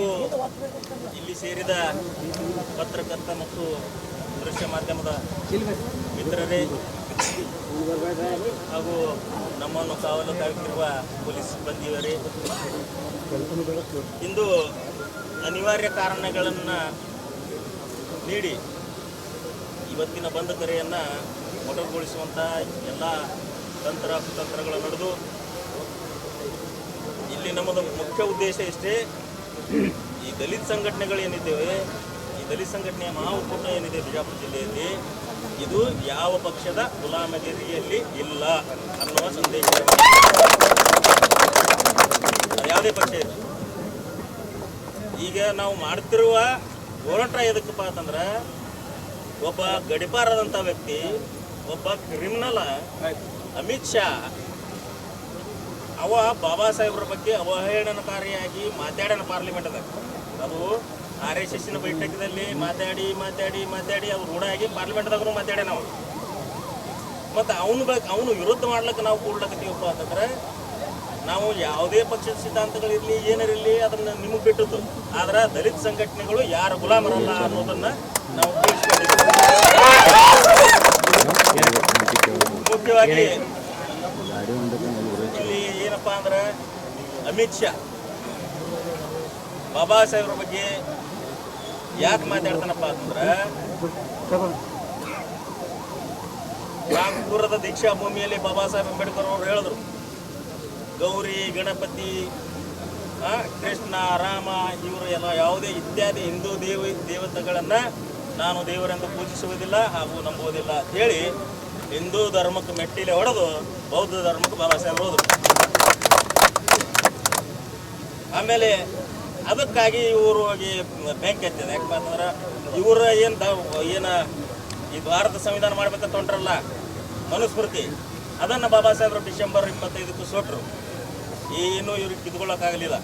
ಹಾಗೂ ಇಲ್ಲಿ ಸೇರಿದ ಪತ್ರಕರ್ತ ಮತ್ತು ದೃಶ್ಯ ಮಾಧ್ಯಮದ ಮಿತ್ರರೇ ಹಾಗೂ ನಮ್ಮನ್ನು ಕಾವಲು ಕಾಯುತ್ತಿರುವ ಪೊಲೀಸ್ ಸಿಬ್ಬಂದಿಯವರೇ ಇಂದು ಅನಿವಾರ್ಯ ಕಾರಣಗಳನ್ನು ನೀಡಿ ಇವತ್ತಿನ ಬಂದ ಕರೆಯನ್ನು ಮೊಟಕುಗೊಳಿಸುವಂಥ ಎಲ್ಲ ತಂತ್ರ ಕುತಂತ್ರಗಳು ನಡೆದು. ಇಲ್ಲಿ ನಮ್ಮದು ಮುಖ್ಯ ಉದ್ದೇಶ ಇಷ್ಟೇ ಈ ದಲಿತ ಸಂಘಟನೆಗಳು ಏನಿದ್ದೇವೆ, ಈ ದಲಿತ ಸಂಘಟನೆಯ ಮಹಾಒಕ್ಕೂಟ ಏನಿದೆ ಬಿಜಾಪುರ ಜಿಲ್ಲೆಯಲ್ಲಿ, ಇದು ಯಾವ ಪಕ್ಷದ ಗುಲಾಮಗಿರಿಯಲ್ಲಿ ಇಲ್ಲ ಅನ್ನುವ ಸಂದೇಶ. ಯಾವುದೇ ಪಕ್ಷ ಈಗ ನಾವು ಮಾಡ್ತಿರುವ ಹೋರಾಟ ಎದಕ್ಕಪ್ಪ ಅಂತಂದ್ರೆ, ಒಬ್ಬ ಗಡಿಪಾರದಂಥ ವ್ಯಕ್ತಿ, ಒಬ್ಬ ಕ್ರಿಮಿನಲ್ ಅಮಿತ್ ಶಾ ಅವ ಬಾಬಾ ಸಾಹೇಬ್ರ ಬಗ್ಗೆ ಅವಹೇಳನಕಾರಿಯಾಗಿ ಮಾತಾಡೋಣ ಪಾರ್ಲಿಮೆಂಟ್ದಾಗ ಅದು. ಆರ್ ಎಸ್ ಎಸ್ಸಿನ ಬೈಠಕದಲ್ಲಿ ಮಾತಾಡಿ ಮಾತಾಡಿ ಮಾತಾಡಿ ಅವ್ರು ರೂಢಾಗಿ ಪಾರ್ಲಿಮೆಂಟ್ದಾಗೂ ಮಾತಾಡ್ಯಾನ ಅವನು. ಮತ್ತು ಅವನು ಬಗ್ಗೆ ಅವನು ವಿರುದ್ಧ ಮಾಡ್ಲಿಕ್ಕೆ ನಾವು ಕೂಡ್ಲಕತ್ತೀವಪ್ಪ ಅಂತಂದ್ರೆ ನಾವು ಯಾವುದೇ ಪಕ್ಷದ ಸಿದ್ಧಾಂತಗಳಿರಲಿ ಏನಿರಲಿ ಅದನ್ನು ನಿಮಗೆ ಬಿಟ್ಟದ್ದು. ಆದ್ರೆ ದಲಿತ ಸಂಘಟನೆಗಳು ಯಾರು ಗುಲಾಮರಲ್ಲ ಅನ್ನೋದನ್ನು ನಾವು ಮುಖ್ಯವಾಗಿ ಏನಪ್ಪಾ ಅಂದ್ರೆ, ಅಮಿತ್ ಶಾ, ಬಾಬಾ ಸಾಹೇಬ್ರ ಬಗ್ಗೆ ಯಾಕೆ ಮಾತಾಡ್ತಾನಪ್ಪ ಅಂತಂದ್ರೆ ನಾಗ್ಪುರದ ದೀಕ್ಷಾ ಭೂಮಿಯಲ್ಲಿ ಬಾಬಾ ಸಾಹೇಬ್ ಅಂಬೇಡ್ಕರ್ ಅವರು ಹೇಳಿದ್ರು. ಗೌರಿ, ಗಣಪತಿ ಕೃಷ್ಣ, ರಾಮ, ಇವರು ಎಲ್ಲ ಯಾವುದೇ ಇತ್ಯಾದಿ ಹಿಂದೂ ದೇವ, ದೇವತೆಗಳನ್ನು ನಾನು ದೇವರೆಂದು ಪೂಜಿಸುವುದಿಲ್ಲ ಹಾಗೂ ನಂಬುವುದಿಲ್ಲ ಅಂತ ಹೇಳಿ ಹಿಂದೂ ಧರ್ಮಕ್ಕೆ ಮೆಟ್ಟಿಲೆ ಹೊಡೆದು ಬೌದ್ಧ ಧರ್ಮಕ್ಕೆ ಬಾಬಾ ಸಾಹೇಬ್ ಹೋದ್ರು. ಆಮೇಲೆ ಅದಕ್ಕಾಗಿ ಇವರು ಹೋಗಿ ಬೆಂಕಿ ಹತ್ತಿದೆ ಯಾಕಪ್ಪ ಅಂತಂದ್ರೆ ಇವರ ಏನು ಏನು ಈ ಭಾರತ ಸಂವಿಧಾನ ಮಾಡ್ಬೇಕಂತ ಹೊಂಟ್ರಲ್ಲ ಮನುಸ್ಮೃತಿ. ಅದನ್ನು ಬಾಬಾ ಸಾಹೇಬ್ರು ಡಿಸೆಂಬರ್ ಇಪ್ಪತ್ತೈದಕ್ಕೂ ಸೋಟ್ರು. ಏನು ಇವ್ರಿಗೆ ಕಿತ್ಕೊಳ್ಳೋಕ್ಕಾಗಲಿಲ್ಲ.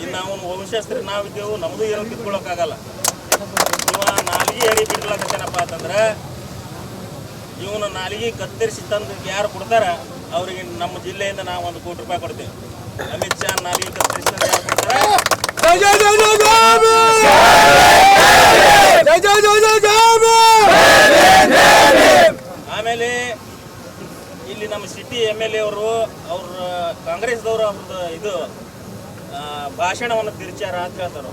ಇನ್ನು ನಾವು ವಂಶಸ್ತ್ರಿ ನಾವಿದ್ದೇವು ನಮ್ಮದು ಏನೂ ಕಿತ್ಕೊಳ್ಳೋಕ್ಕಾಗಲ್ಲ. ಇವ ನಾಲಿಗೆ ಹೇಳಿ ಏನಪ್ಪಾ ಅಂತಂದ್ರೆ, ಇವನು ನಾಲಿಗೆ ಕತ್ತರಿಸಿ ತಂದು ಯಾರು ಕೊಡ್ತಾರ, ಅವರಿಗೆ ನಮ್ಮ ಜಿಲ್ಲೆಯಿಂದ ನಾವು ಒಂದು ಕೋಟಿ ರೂಪಾಯಿ ಕೊಡ್ತೇವೆ. ಅಮಿತ್ ಶಾ ನಾಗರಿಕ ಆಮೇಲೆ ಇಲ್ಲಿ ನಮ್ಮ ಸಿಟಿ ಎಂ ಎಲ್ ಎ ಅವರು, ಅವ್ರ ಕಾಂಗ್ರೆಸ್ದವರು ಅವ್ರದ್ದು ಇದು ಭಾಷಣವನ್ನು ತಿರ್ಚಾರ ಅಂತ ಹೇಳ್ತಾರೆ.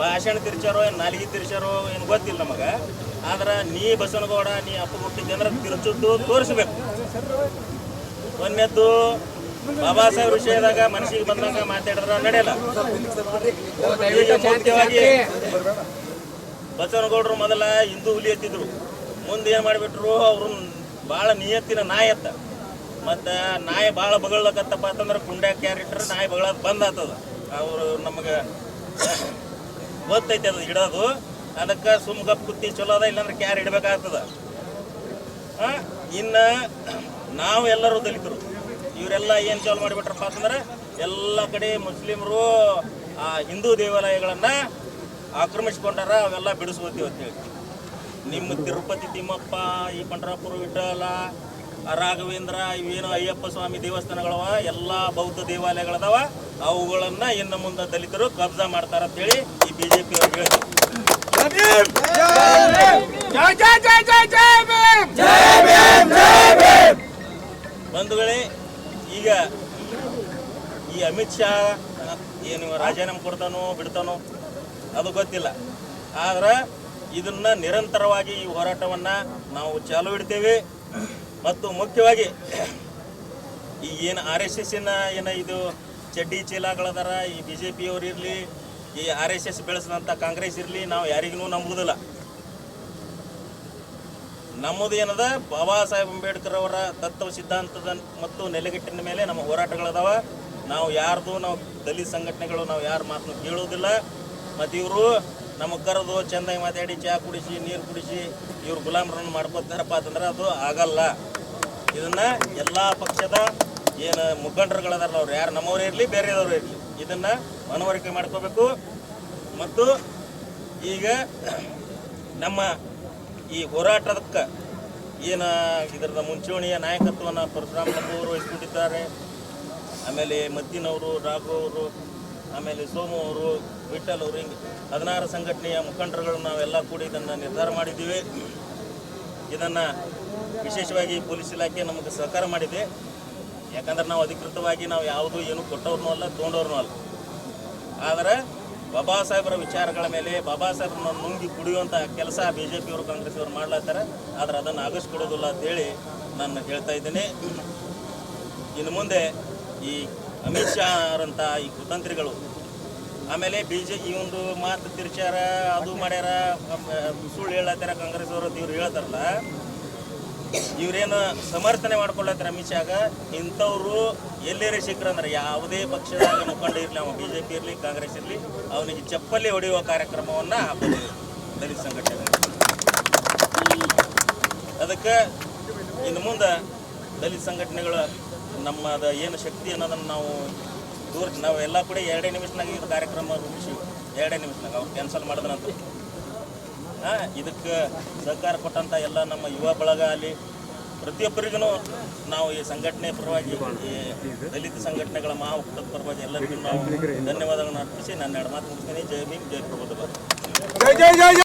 ಭಾಷಣ ತಿರ್ಚಾರೋ ಏನು ನಾಲಿಗೆ ತಿರ್ಚಾರೋ ಏನು ಗೊತ್ತಿಲ್ಲ ನಮಗೆ. ಆದ್ರೆ ನೀ ಬಸನಗೌಡ ನೀ ಅಪ್ಪಗುಟ್ಟಿ ಜನರ ಅಂದ್ರೆ ತೋರಿಸ್ಬೇಕು. ಒಂದನೇದ್ದು ಬಾಬಾ ಸಾಹೇಬ್ ವಿಷಯದಾಗ ಮನಸ್ಸಿಗೆ ಬಂದಂಗ ಮಾತಾಡಿದ್ರೆ ನಡೆಯಲ್ಲ. ಮುಖ್ಯವಾಗಿ ಬಸವನಗೌಡರು ಮೊದಲ ಹಿಂದೂ ಹುಲಿ ಎತ್ತಿದ್ರು ಮುಂದೆ ಏನು ಮಾಡಿಬಿಟ್ರು, ಅವರು ಭಾಳ ನಿಯತ್ತಿನ ನಾಯಿ ಎತ್ತ ಮತ್ತು ನಾಯಿ ಭಾಳ ಬಗಳಕತ್ತಪ್ಪ ಅಂತಂದ್ರೆ ಕುಂಡ್ಯಾಗ ಕ್ಯಾರೆಕ್ಟರ್ ನಾಯಿ ಬಗಳ ಬಂದ್ ಆತದ. ಅವರು ನಮಗೆ ಗೊತ್ತೈತಿ ಅದು ಇಡೋದು ಅದಕ್ಕೆ ಸುಮ್ ಗಪ್ ಕುತ್ತಿ ಚಲೋ ಅದ, ಇಲ್ಲಾಂದ್ರೆ ಕ್ಯಾರ್ ಇಡಬೇಕಾಗ್ತದ ಇನ್ನು ನಾವು ಎಲ್ಲರೂ ದಲಿತರು. ಇವರೆಲ್ಲ ಏನು ಚಾಲು ಮಾಡಿಬಿಟ್ರಪ್ಪ ಅಂತಂದ್ರೆ ಎಲ್ಲ ಕಡೆ ಮುಸ್ಲಿಮರು ಆ ಹಿಂದೂ ದೇವಾಲಯಗಳನ್ನು ಆಕ್ರಮಿಸ್ಕೊಂಡಾರ ಅವೆಲ್ಲ ಅಂತ ಅಂತೇಳಿ ನಿಮ್ಮ ತಿರುಪತಿ ತಿಮ್ಮಪ್ಪ ಈ ಪಂಡರಾಪುರ ವಿಠಲ ರಾಘವೇಂದ್ರ ಇವೇನು ಅಯ್ಯಪ್ಪ ಸ್ವಾಮಿ ದೇವಸ್ಥಾನಗಳವ ಎಲ್ಲ ಬೌದ್ಧ ದೇವಾಲಯಗಳದಾವ ಅವುಗಳನ್ನ ಇನ್ನು ಮುಂದೆ ದಲಿತರು ಕಬ್ಜಾ ಮಾಡ್ತಾರ ಅಂತೇಳಿ ಈ ಬಿಜೆಪಿ ಅವ್ರಿಗೆ ಹೇಳ್ತೀವಿ ಈಗ ಈ ಅಮಿತ್ ಶಾ ಏನು ರಾಜೀನಾಮೆ ಕೊಡ್ತಾನೋ ಬಿಡ್ತಾನೋ ಅದು ಗೊತ್ತಿಲ್ಲ. ಆದ್ರೆ ಇದನ್ನ ನಿರಂತರವಾಗಿ ಈ ಹೋರಾಟವನ್ನ ನಾವು ಚಾಲು ಇಡ್ತೇವೆ ಮತ್ತು ಮುಖ್ಯವಾಗಿ ಈ ಏನು ಆರ್ ಎಸ್ ಎಸ್ಸಿನ ಏನು ಇದು ಚಡ್ಡಿ ಚೀಲಗಳದಾರ ಈ ಬಿ ಜೆ ಪಿಯವ್ರು ಇರಲಿ, ಈ ಆರ್ ಎಸ್ ಎಸ್ ಬೆಳೆಸಿದಂಥ ಕಾಂಗ್ರೆಸ್ ಇರಲಿ, ನಾವು ಯಾರಿಗೂ ನಂಬುವುದಿಲ್ಲ ನಮ್ಮದು ಏನದ? ಬಾಬಾ ಸಾಹೇಬ್ ಅಂಬೇಡ್ಕರ್ ಅವರ ತತ್ವ ಸಿದ್ಧಾಂತದ ಮತ್ತು ನೆಲೆಗಟ್ಟಿನ ಮೇಲೆ ನಮ್ಮ ಹೋರಾಟಗಳದಾವ. ನಾವು ಯಾರ್ದು, ನಾವು ದಲಿತ ಸಂಘಟನೆಗಳು, ನಾವು ಯಾರ ಮಾತನ್ನು ಕೇಳೋದಿಲ್ಲ. ಮತ್ತು ಇವರು ನಮಗೆ ಕರೆದು ಚೆಂದಾಗಿ ಮಾತಾಡಿ ಚಹಾ ಕುಡಿಸಿ, ನೀರು ಕುಡಿಸಿ, ಇವ್ರು ಗುಲಾಮರನ್ನು ಮಾಡ್ಕೊತಾರಪ್ಪ ಅಂತಂದ್ರೆ ಅದು ಆಗಲ್ಲ. ಇದನ್ನ ಎಲ್ಲ ಪಕ್ಷದ ಏನು ಮುಖಂಡರುಗಳದಾರಲ್ಲ ಅವ್ರು ಯಾರು ನಮ್ಮವರೇ ಇರಲಿ, ಬೇರೆದವರು ಇರಲಿ, ಇದನ್ನ ಮನವರಿಕೆ ಮಾಡ್ಕೋಬೇಕು. ಮತ್ತು ಈಗ ನಮ್ಮ ಈ ಹೋರಾಟದಕ್ಕೆ ಏನು ಇದರದ ಮುಂಚೂಣಿಯ ನಾಯಕತ್ವವನ್ನು ಪರಶುರಾಮ ಅವರು ವಹಿಸ್ಕೊಂಡಿದ್ದಾರೆ. ಆಮೇಲೆ ಮದ್ದಿನವರು ರಾಘು ಅವರು, ಆಮೇಲೆ ಸೋಮು ಅವರು, ವಿಠಲ್ ಅವರು ಹಿಂಗೆ ಹದಿನಾರು ಸಂಘಟನೆಯ ಮುಖಂಡರುಗಳು ನಾವೆಲ್ಲ ಕೂಡಿ ಇದನ್ನು ನಿರ್ಧಾರ ಮಾಡಿದ್ದೀವಿ. ಇದನ್ನು ವಿಶೇಷವಾಗಿ ಪೊಲೀಸ್ ಇಲಾಖೆ ನಮಗೆ ಸಹಕಾರ ಮಾಡಿದೆ. ಯಾಕಂದ್ರೆ ನಾವು ಅಧಿಕೃತವಾಗಿ ನಾವು ಯಾವುದು ಏನು ಕೊಟ್ಟವ್ರನ್ನೂ ಅಲ್ಲ, ತೊಗೊಂಡವ್ರನ್ನೂ ಅಲ್ಲ. ಆದರೆ ಬಾಬಾ ಸಾಹೇಬರ ವಿಚಾರಗಳ ಮೇಲೆ ಬಾಬಾ ಸಾಹೇಬ್ರನ್ನ ನುಂಗಿ ಕುಡಿಯುವಂಥ ಕೆಲಸ ಬಿ ಜೆ ಪಿಯವರು ಕಾಂಗ್ರೆಸ್ ಅವರು ಮಾಡ್ಲತ್ತಾರೆ. ಆದರೆ ಅದನ್ನು ಆಗಿಸ್ಕೊಡೋದಿಲ್ಲ ಅಂತೇಳಿ ನಾನು ಹೇಳ್ತಾ ಇದ್ದೀನಿ. ಇನ್ನು ಮುಂದೆ ಈ ಅಮಿತ್ ಶಾ ಅವರಂಥ ಈ ಕುತಂತ್ರಿಗಳು ಆಮೇಲೆ ಬಿ ಜೆ ಈ ಒಂದು ಮಾತು ತಿರ್ಚಾರ ಅದು ಮಾಡ್ಯಾರ ಸುಳ್ಳು ಹೇಳತ್ತಾರ ಕಾಂಗ್ರೆಸ್ ಅವರು ಇವ್ರು ಹೇಳ್ತಾರಲ್ಲ ಇವ್ರೇನು ಸಮರ್ಥನೆ ಮಾಡ್ಕೊಳ್ಳತ್ತಾರೆ ಅಮಿತ್ ಶಾಗ ಇಂಥವ್ರು ಎಲ್ಲೇರೆ ಸಿಕ್ಕರಂದ್ರೆ ಯಾವುದೇ ಪಕ್ಷದ ಮುಖಂಡ ಇರಲಿ, ಅವ ಬಿ ಜೆ ಪಿ ಇರಲಿ, ಕಾಂಗ್ರೆಸ್ ಇರಲಿ, ಅವನಿಗೆ ಚಪ್ಪಲಿ ಹೊಡೆಯುವ ಕಾರ್ಯಕ್ರಮವನ್ನು ದಲಿತ ಸಂಘಟನೆ. ಅದಕ್ಕೆ ಇನ್ನು ಮುಂದೆ ದಲಿತ ಸಂಘಟನೆಗಳು ನಮ್ಮದ ಏನು ಶಕ್ತಿ ಅನ್ನೋದನ್ನು ನಾವು ದೂರ ನಾವು ಎಲ್ಲ ಕೂಡ ಎರಡೇ ನಿಮಿಷನಾಗ ಇದು ಕಾರ್ಯಕ್ರಮ ರೂಪಿಸಿ, ಎರಡೇ ನಿಮಿಷನಾಗ ಅವ್ರು ಕ್ಯಾನ್ಸಲ್ ಮಾಡಿದ್ರಂತ ಇದಕ್ಕೆ ಸಹಕಾರ ಕೊಟ್ಟಂಥ ಎಲ್ಲ ನಮ್ಮ ಯುವ ಬಳಗ ಅಲ್ಲಿ ಪ್ರತಿಯೊಬ್ಬರಿಗೂ ನಾವು ಈ ಸಂಘಟನೆ ಪರವಾಗಿ ದಲಿತ ಸಂಘಟನೆಗಳ ಮಹಾ ಪರವಾಗಿ ಎಲ್ಲರಿಗೂ ನಾವು ಧನ್ಯವಾದಗಳನ್ನು ಅರ್ಪಿಸಿ ನನ್ನ ಎರಡು ಮಾತು ಮುಗಿಸ್ತೀನಿ. ಜೈ ಭೀಮ್ ಜೈ ಜೈ.